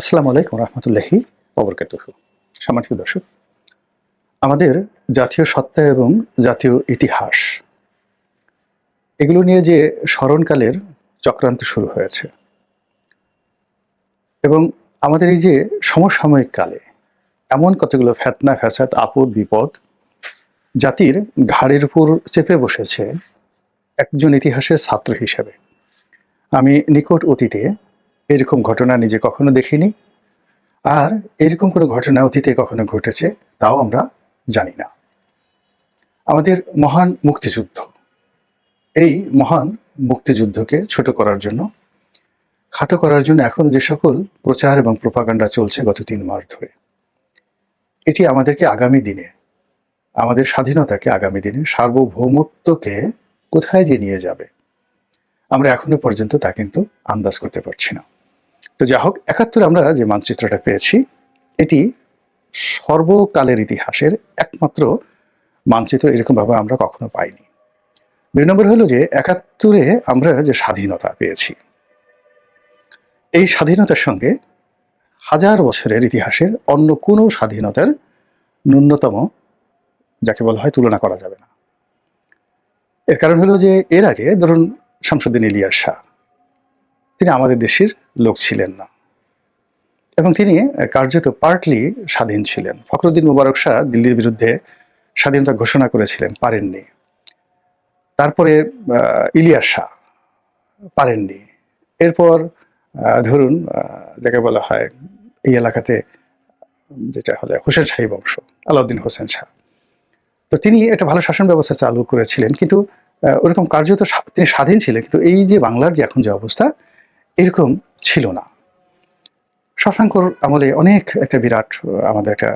আসসালামু আলাইকুম রহমতুল্লাহি অবরকাতুহ সম্মানিত দর্শক, আমাদের জাতীয় সত্তা এবং জাতীয় ইতিহাস, এগুলো নিয়ে যে স্মরণকালের চক্রান্ত শুরু হয়েছে এবং আমাদের এই যে সমসাময়িক কালে এমন কতগুলো ফেতনা, ফ্যাসাদ, আপদ, বিপদ জাতির ঘাড়ের উপর চেপে বসেছে একজন ইতিহাসের ছাত্র হিসেবে। আমি নিকট অতীতে এরকম ঘটনা নিজে কখনো দেখিনি। আর এরকম কোনো ঘটনা অতীতে কখনো ঘটেছে, তাও আমরা জানি না। আমাদের মহান মুক্তিযুদ্ধ। এই মহান মুক্তিযুদ্ধকে ছোট করার জন্য, খাটো করার জন্য এখন যে সকল প্রচার এবং প্রপাগান্ডা চলছে গত তিন মাস ধরে, এটি আমাদেরকে আগামী দিনে, আমাদের স্বাধীনতাকে আগামী দিনে সার্বভৌমত্বকে কোথায় যে নিয়ে যাবে, আমরা এখনও পর্যন্ত তা কিন্তু আন্দাজ করতে পারছি না। তো যা হোক, একাত্তর আমরা যে মানচিত্রটা পেয়েছি, এটি সর্বকালের ইতিহাসের একমাত্র মানচিত্র এরকমভাবে আমরা কখনো পাইনি। দুই নম্বর হলো যে একাত্তরে আমরা যে স্বাধীনতা পেয়েছি, এই স্বাধীনতার সঙ্গে হাজার বছরের ইতিহাসের অন্য কোনো স্বাধীনতার ন্যূনতম, যাকে বলা হয় তুলনা করা যাবে না। এর কারণ হলো যে এর আগে, ধরুন শামসুদ্দিন ইলিয়াস শাহ তিনি আমাদের দেশের লোক ছিলেন না। এবং তিনি কার্যত পার্টলি স্বাধীন ছিলেন। ফখরুদ্দিন মুবারক শাহ দিল্লির বিরুদ্ধে স্বাধীনতা ঘোষণা করেছিলেন, পারেননি। তারপরে ইলিয়াস শাহ পারেননি। এরপর ধরুন যাকে বলা হয় এই এলাকাতে, যেটা হলে হোসেন শাহী বংশ, আলাউদ্দিন হোসেন শাহ। তো তিনি একটা ভালো শাসন ব্যবস্থা চালু করেছিলেন, কিন্তু ওরকম কার্যত তিনি স্বাধীন ছিলেন, কিন্তু এই যে বাংলার যে এখন যে অবস্থা এরকম ছিল না। শশাঙ্কর আমলে অনেক একটা বিরাট, আমাদের একটা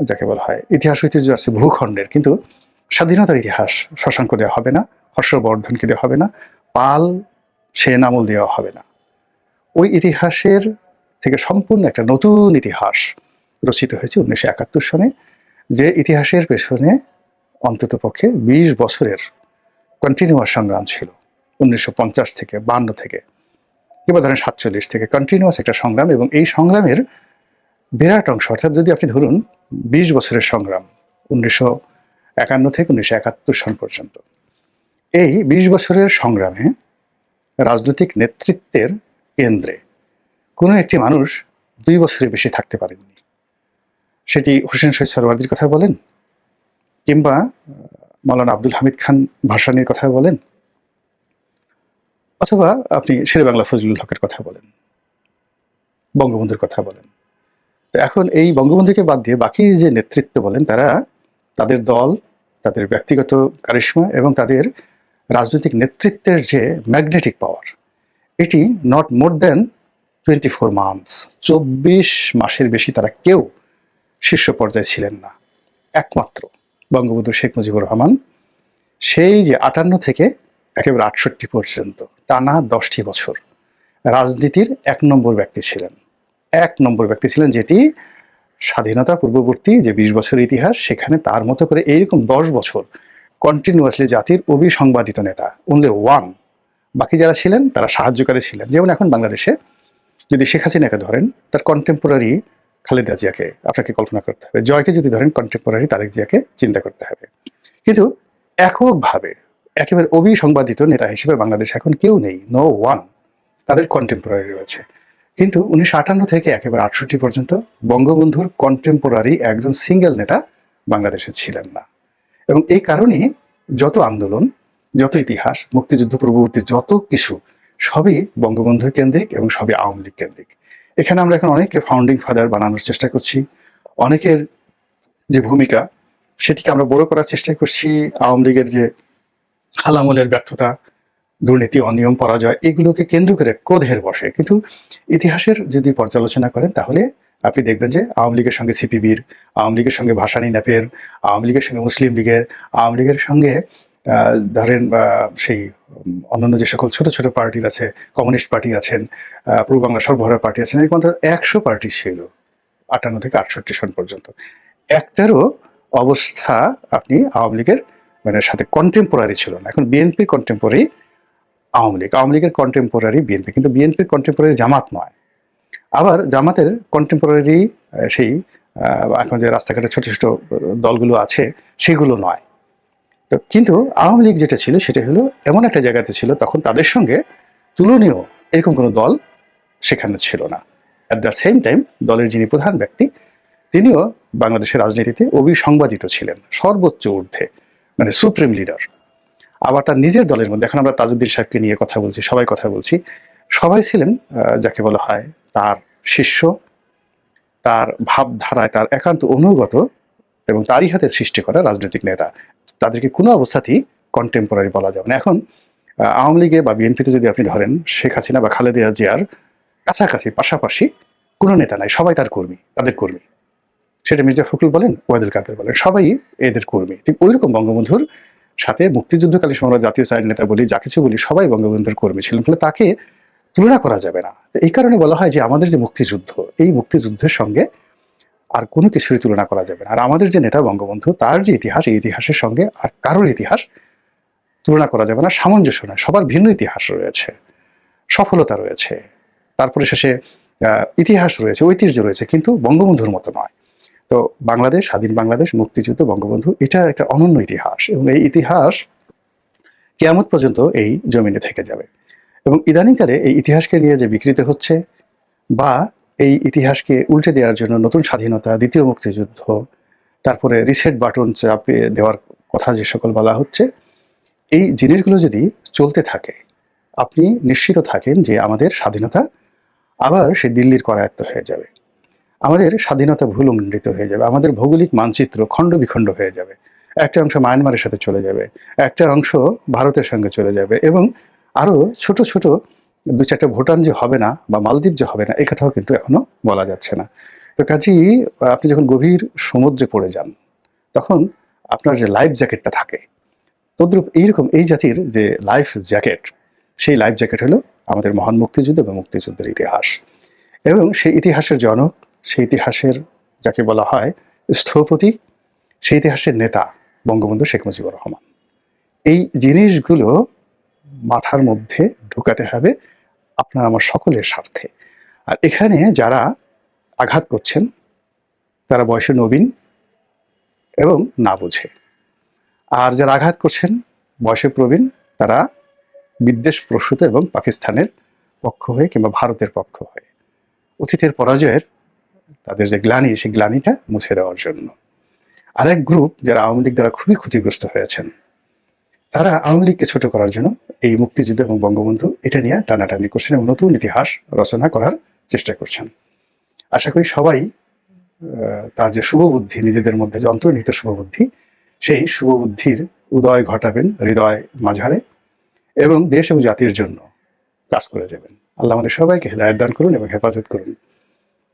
যাকে বলা হয় ইতিহাস ঐতিহ্য আছে ভূখণ্ডের, কিন্তু স্বাধীনতার ইতিহাস শশাঙ্ক দেওয়া হবে না, হর্ষবর্ধনকে দেওয়া হবে না, পাল সেন আমল দেওয়া হবে না। ওই ইতিহাসের থেকে সম্পূর্ণ একটা নতুন ইতিহাস রচিত হয়েছে উনিশশো একাত্তর সনে, যে ইতিহাসের পেছনে অন্তত পক্ষে বিশ বছরের কন্টিনিউয়াস সংগ্রাম ছিল, উনিশশো পঞ্চাশ থেকে বান্ন থেকে। কিংবা ধরেন সাতচল্লিশ থেকে কন্টিনিউয়াস একটা সংগ্রাম এবং এই সংগ্রামের বিরাট অংশ, অর্থাৎ যদি আপনি ধরুন বিশ বছরের সংগ্রাম, উনিশশো একান্ন থেকে উনিশশো একাত্তর সন পর্যন্ত, এই বিশ বছরের সংগ্রামে রাজনৈতিক নেতৃত্বের কেন্দ্রে কোনো একটি মানুষ দুই বছরের বেশি থাকতে পারেননি। সেটি হোসেন শহীদ সরওয়ার্দির কথা বলেন, কিংবা মৌলানা আব্দুল হামিদ খান ভাসানির কথা বলেন অথবা আপনি শেরে বাংলা ফজলুল হকের কথা বলেন, বঙ্গবন্ধুর কথা বলেন। তো এখন এই বঙ্গবন্ধুকে বাদ দিয়ে বাকি যে নেতৃত্ব বলেন, তারা তাদের দল, তাদের ব্যক্তিগত কারিশ্মা এবং তাদের রাজনৈতিক নেতৃত্বের যে ম্যাগনেটিক পাওয়ার, এটি not more than twenty four months চব্বিশ মাসের বেশি তারা কেউ শীর্ষ পর্যায়ে ছিলেন না। একমাত্র বঙ্গবন্ধু শেখ মুজিবুর রহমান, সেই যে আটান্ন থেকে একেবারে আটষট্টি পর্যন্ত। টানা দশটি বছর। রাজনীতির এক নম্বর ব্যক্তি ছিলেন। এক নম্বর ব্যক্তি ছিলেন যেটি স্বাধীনতা পূর্ববর্তী যে বিশ বছর ইতিহাস, সেখানে তার মতো করে এইরকম দশ বছর কন্টিনিউয়াসলি জাতির অবিসংবাদিত নেতা অনলি ওয়ান বাকি যারা ছিলেন, তারা সাহায্যকারী ছিলেন। যেমন এখন বাংলাদেশে যদি শেখ হাসিনাকে ধরেন, তার কন্টেম্পোরারি খালেদা জিয়াকে আপনাকে কল্পনা করতে হবে। জয়কে যদি ধরেন কন্টেম্পোরারি তারেক জিয়াকে চিন্তা করতে হবে। কিন্তু এককভাবে একেবারে অবিসংবাদিত নেতা হিসেবে বাংলাদেশ এখন কেউ নেই নো ওয়ান তাদের কন্টেম্পোরারি রয়েছে। কিন্তু উনিশশো আটান্ন থেকে একেবারে আটষট্টি পর্যন্ত বঙ্গবন্ধুর কন্টেম্পোরারি একজন সিঙ্গেল নেতা বাংলাদেশে ছিলেন না। এবং এই কারণে যত আন্দোলন, যত ইতিহাস, মুক্তিযুদ্ধ পূর্ববর্তী যত কিছু, সবই বঙ্গবন্ধু কেন্দ্রিক এবং সবই আওয়ামী লীগ কেন্দ্রিক। এখানে আমরা এখন অনেকে ফাউন্ডিং ফাদার বানানোর চেষ্টা করছি। অনেকের যে ভূমিকা, সেটিকে আমরা বড় করার চেষ্টা করছি। আওয়ামী লীগের যে হালামলের ব্যর্থতা, দুর্নীতি, অনিয়ম, পরাজয়, এগুলোকে কেন্দ্র করে ক্রোধের বসে। কিন্তু ইতিহাসের যদি পর্যালোচনা করেন, তাহলে আপনি দেখবেন যে আওয়ামী লীগের সঙ্গে সিপিবির, আওয়ামী লীগের সঙ্গে ভাসানী ন্যাপের, আওয়ামী লীগের সঙ্গে মুসলিম লীগের, আওয়ামী লীগের সঙ্গে ধরেন সেই অন্যান্য যে সকল ছোট ছোট পার্টি আছে, কমিউনিস্ট পার্টি আছেন পূর্ব বাংলা সর্বহারা পার্টি আছেন, এর মধ্যে একশো পার্টি ছিল, আটান্ন থেকে আটষট্টি সন পর্যন্ত। একটারও অবস্থা আপনি আওয়ামী লীগের মানে সাথে কন্টেম্পোরারি ছিল না। এখন বিএনপির কন্টেম্পোরারি আওয়ামী লীগ। আওয়ামী লীগের কন্টেম্পোরারি বিএনপি কিন্তু বিএনপির কন্টেম্পোরারি জামাত নয়। আবার জামাতের কন্টেম্পোরারি সেই এখন যে রাস্তাঘাটে ছোট ছোট দলগুলো আছে, সেগুলো নয়। তো কিন্তু আওয়ামী লীগ যেটা ছিল, সেটা হলো এমন একটা জায়গাতে ছিল, তখন তাদের সঙ্গে তুলনীয় এরকম কোনো দল সেখানে ছিল না। অ্যাট দ্য সেম টাইম দলের যিনি প্রধান ব্যক্তি, তিনিও বাংলাদেশের রাজনীতিতে অবিসংবাদিত ছিলেন, সর্বোচ্চ ঊর্ধ্বে। মানে সুপ্রিম লিডার আবার তার নিজের দলের মধ্যে, এখন আমরা তাজউদ্দিন সাহেবকে নিয়ে কথা বলছি, সবাই কথা বলছি। সবাই ছিলেন যাকে বলা হয় তার শিষ্য, তার ভাবধারায়, তার একান্ত অনুগত এবং তারই হাতে সৃষ্টি করা রাজনৈতিক নেতা। তাদেরকে কোনো অবস্থাতেই কন্টেম্পোরারি বলা যাবে না। এখন আওয়ামী লীগে বা বিএনপিতে যদি আপনি ধরেন, শেখ হাসিনা বা খালেদা জিয়ার কাছাকাছি, পাশাপাশি কোনো নেতা নাই, সবাই তার কর্মী, তাদের কর্মী। সেটা মির্জা ফখরুল বলেন ওয়াদুল কাদের বলেন, সবাই এদের কর্মী। ঠিক ওইরকম বঙ্গবন্ধুর সাথে মুক্তিযুদ্ধকালীন সময় জাতীয় সাইড নেতা বলি, যা কিছু বলি, সবাই বঙ্গবন্ধুর কর্মী ছিলেন। ফলে তাকে তুলনা করা যাবে না। এই কারণে বলা হয় যে আমাদের যে মুক্তিযুদ্ধ, এই মুক্তিযুদ্ধের সঙ্গে আর কোনো কিছুরই তুলনা করা যাবে না। আর আমাদের যে নেতা বঙ্গবন্ধু, তার যে ইতিহাস, এই ইতিহাসের সঙ্গে আর কারোর ইতিহাস তুলনা করা যাবে না, সামঞ্জস্য নয়। সবার ভিন্ন ইতিহাস রয়েছে, সফলতা রয়েছে, তারপরে শেষে ইতিহাস রয়েছে, ঐতিহ্য রয়েছে, কিন্তু বঙ্গবন্ধুর মতো নয়। তো বাংলাদেশ, স্বাধীন বাংলাদেশ, মুক্তিযুদ্ধ, বঙ্গবন্ধু, এটা একটা অনন্য ইতিহাস এবং এই ইতিহাস কেয়ামত পর্যন্ত এই জমিনে থেকে যাবে। এবং ইদানিংকালে এই ইতিহাসকে নিয়ে যে বিকৃত হচ্ছে বা এই ইতিহাসকে উল্টে দেওয়ার জন্য নতুন স্বাধীনতা, দ্বিতীয় মুক্তিযুদ্ধ, তারপরে রিসেট বাটন চাপিয়ে দেওয়ার কথা যে সকল বলা হচ্ছে, এই জিনিসগুলো যদি চলতে থাকে, আপনি নিশ্চিত থাকেন যে আমাদের স্বাধীনতা আবার সে দিল্লির করায়ত্ত হয়ে যাবে। আমাদের স্বাধীনতা ভুল মণ্ডিত হয়ে যাবে। আমাদের ভৌগোলিক মানচিত্র খণ্ড বিখণ্ড হয়ে যাবে। একটা অংশ মায়ানমারের সাথে চলে যাবে, একটা অংশ ভারতের সঙ্গে চলে যাবে এবং আরও ছোট ছোট দু চারটা ভুটান যে হবে না বা মালদ্বীপ যে হবে না, এ কথাও কিন্তু এখনও বলা যাচ্ছে না। তো কাজেই আপনি যখন গভীর সমুদ্রে পড়ে যান, তখন আপনার যে লাইফ জ্যাকেটটা থাকে, তদ্রূপ এইরকম এই জাতির যে লাইফ জ্যাকেট সেই লাইফ জ্যাকেট হলো আমাদের মহান মুক্তিযুদ্ধ এবং মুক্তিযুদ্ধের ইতিহাস। এবং সেই ইতিহাসের জনক সেই ইতিহাসের যাকে বলা হয় স্থপতি সেই ইতিহাসের নেতা বঙ্গবন্ধু শেখ মুজিবুর রহমান। এই জিনিসগুলো মাথার মধ্যে ঢুকাতে হবে আপনার আমার সকলের স্বার্থে। আর এখানে যারা আঘাত করছেন, তারা বয়সে নবীন এবং না বুঝে। আর যারা আঘাত করছেন, বয়সে প্রবীণ, তারা বিদ্বেষ প্রসূত এবং পাকিস্তানের পক্ষ হয়ে কিংবা ভারতের পক্ষ হয়ে। অতীতের পরাজয়ের তাদের যে গ্লানি, সেই গ্লানিটা মুছে দেওয়ার জন্য। আরেক গ্রুপ যারা আওয়ামী লীগ দ্বারা খুবই ক্ষতিগ্রস্ত হয়েছেন, তারা আওয়ামী লীগকে ছোট করার জন্য এই মুক্তিযুদ্ধ এবং বঙ্গবন্ধু এটা নিয়ে টানাটানি করছেন এবং নতুন ইতিহাস রচনা করার চেষ্টা করছেন। আশা করি সবাই তার যে শুভবুদ্ধি, নিজেদের মধ্যে যে অন্তর্নিহিত শুভবুদ্ধি, সেই শুভবুদ্ধির উদয় ঘটাবেন হৃদয় মাঝারে এবং দেশ এবং জাতির জন্য কাজ করে যাবেন। আল্লাহ আমাদের সবাইকে হেদায়ত দান করুন এবং হেফাজত করুন।